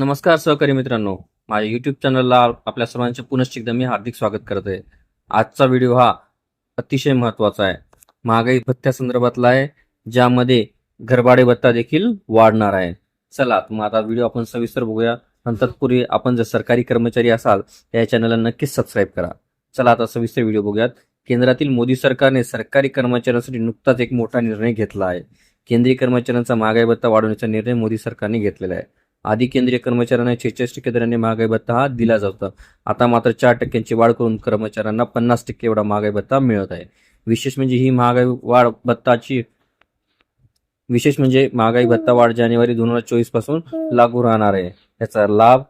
नमस्कार सहकारी मित्रांनो. माझ्या युट्यूब चॅनलला आपल्या सर्वांचे पुनश्च एकदा मी हार्दिक स्वागत करत आहे. आजचा व्हिडिओ हा अतिशय महत्त्वाचा आहे. महागाई भत्त्यासंदर्भातला आहे ज्यामध्ये घरभाडे भत्ता देखील वाढणार आहे. चला मग आता व्हिडिओ आपण सविस्तर बघूया. आणि तत्पूर्वी आपण जर सरकारी कर्मचारी असाल या चॅनलला नक्कीच सबस्क्राईब करा. चला आता सविस्तर व्हिडिओ बघूयात. केंद्रातील मोदी सरकारने सरकारी कर्मचाऱ्यांसाठी नुकताच एक मोठा निर्णय घेतला आहे. केंद्रीय कर्मचाऱ्यांचा महागाई भत्ता वाढवण्याचा निर्णय मोदी सरकारने घेतलेला आहे. आधी केंद्रीय कर्मचाऱ्यांना छेचाळीस टक्के दराने महागाई भत्ता हा दिला जातो. आता मात्र चार टक्क्यांची वाढ करून कर्मचाऱ्यांना पन्नास टक्के एवढा महागाई भत्ता मिळत आहे. विशेष म्हणजे ही महागाई वाढ भत्ताची विशेष म्हणजे महागाई भत्ता वाढ जानेवारी दोन हजार चोवीसपासून लागू राहणार आहे. याचा लाभ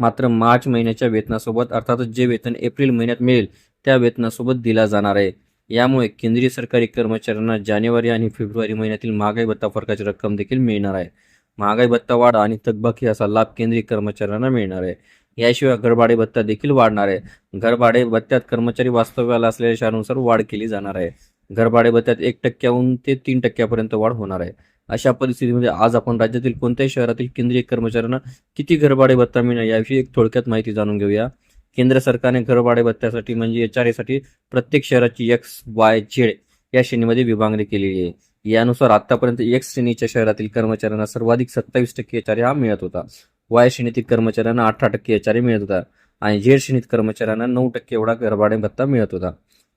मात्र मार्च महिन्याच्या वेतनासोबत अर्थातच जे वेतन एप्रिल महिन्यात मिळेल त्या वेतनासोबत दिला जाणार आहे. यामुळे केंद्रीय सरकारी कर्मचाऱ्यांना जानेवारी आणि फेब्रुवारी महिन्यातील महागाई भत्ता फरकाची रक्कम देखील मिळणार आहे. महागाई भत्ता वाढ आणि थकबाकी असा लाभ केंद्रीय कर्मचाऱ्यांना मिळणार आहे. याशिवाय घरभाडे भत्ता देखील वाढणार आहे. घरभाडे भत्त्यात कर्मचारी वास्तव्याला असलेल्या शहरानुसार वाढ केली जाणार आहे. घरभाडे भत्त्यात एक टक्क्याहून ते तीन टक्क्यापर्यंत वाढ होणार आहे. अशा परिस्थितीमध्ये आज आपण राज्यातील कोणत्याही शहरातील केंद्रीय कर्मचाऱ्यांना किती घरभाडे भत्ता मिळणार याविषयी एक थोडक्यात माहिती जाणून घेऊया. केंद्र सरकारने घरभाडे भत्त्यासाठी म्हणजे एच आर एसाठी प्रत्येक शहराची एक्स वाय झेड या श्रेणीमध्ये विभागणी केलेली आहे. यानुसार आतापर्यंत एक श्रेणीच्या शहरातील कर्मचाऱ्यांना सर्वाधिक सत्तावीस टक्के एच हा मिळत होता. वाय श्रेणीतील कर्मचाऱ्यांना अठरा टक्के एच मिळत होता आणि झेड श्रेणीत कर्मचाऱ्यांना नऊ टक्के एवढा घरभाडे भत्ता मिळत होता.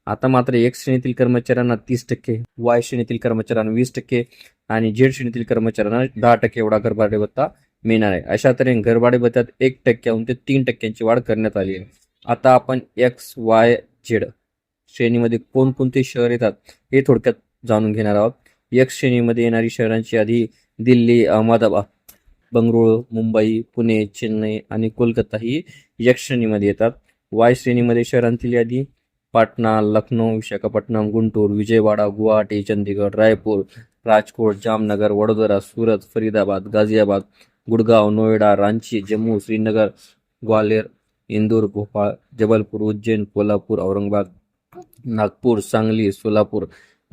आता मात्र एक श्रेणीतील कर्मचाऱ्यांना तीस टक्के वाय श्रेणीतील कर्मचाऱ्यांना वीस टक्के आणि झेड श्रेणीतील कर्मचाऱ्यांना दहा टक्के एवढा घरभाडे भत्ता मिळणार आहे. अशा तऱ्हेने घरभाडे भत्त्यात एक टक्क्याहून ते तीन टक्क्यांची वाढ करण्यात आली आहे. आता आपण एक्स वाय झेड श्रेणीमध्ये कोणकोणते शहर येतात हे थोडक्यात जाणून घेणार आहोत. एक्स श्रेणीमध्ये येणारी शहरांची यादी दिल्ली अहमदाबाद बंगळुरू मुंबई पुणे चेन्नई आणि कोलकाता ही एक्स श्रेणीमध्ये येतात. वाय श्रेणीमध्ये शहरांतील यादी पाटणा लखनौ विशाखापट्टणम गुंटूर विजयवाडा गुवाहाटी चंदीगड रायपूर राजकोट जामनगर वडोदरा सुरत फरीदाबाद गाझियाबाद गुडगाव नोएडा रांची जम्मू श्रीनगर ग्वालेर इंदूर भोपाळ जबलपूर उज्जैन कोल्हापूर औरंगाबाद नागपूर सांगली सोलापूर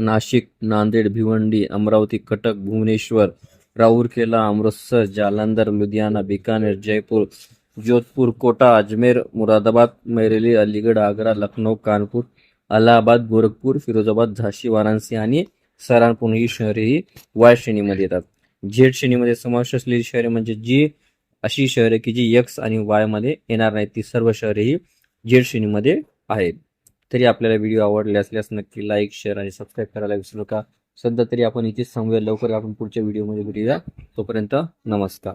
नाशिक नांदेड भिवंडी अमरावती कटक भुवनेश्वर राऊरकेला अमृतसर जालंधर लुधियाना बिकानेर जयपूर जोधपूर कोटा अजमेर मुरादाबाद मैरेली अलीगड आग्रा लखनौ कानपूर अलाहाबाद गोरखपूर फिरोजाबाद झाशी वाराणसी आणि सहारणपूर ही शहरे ही वाय श्रेणीमध्ये येतात. झेड श्रेणीमध्ये समावेश असलेली शहरे म्हणजे जी अशी शहरे की जी एक्स आणि वायमध्ये येणार नाहीत. ती सर्व शहरे ही झेड श्रेणीमध्ये आहेत. तरी आपल्याला व्हिडिओ आवडले असल्यास नक्की लाईक शेअर आणि सबस्क्राईब करायला विसरू नका. सध्या तरी आपण इथेच थांबूया. लवकर आपण पुढच्या व्हिडिओमध्ये भेटूया. तोपर्यंत नमस्कार.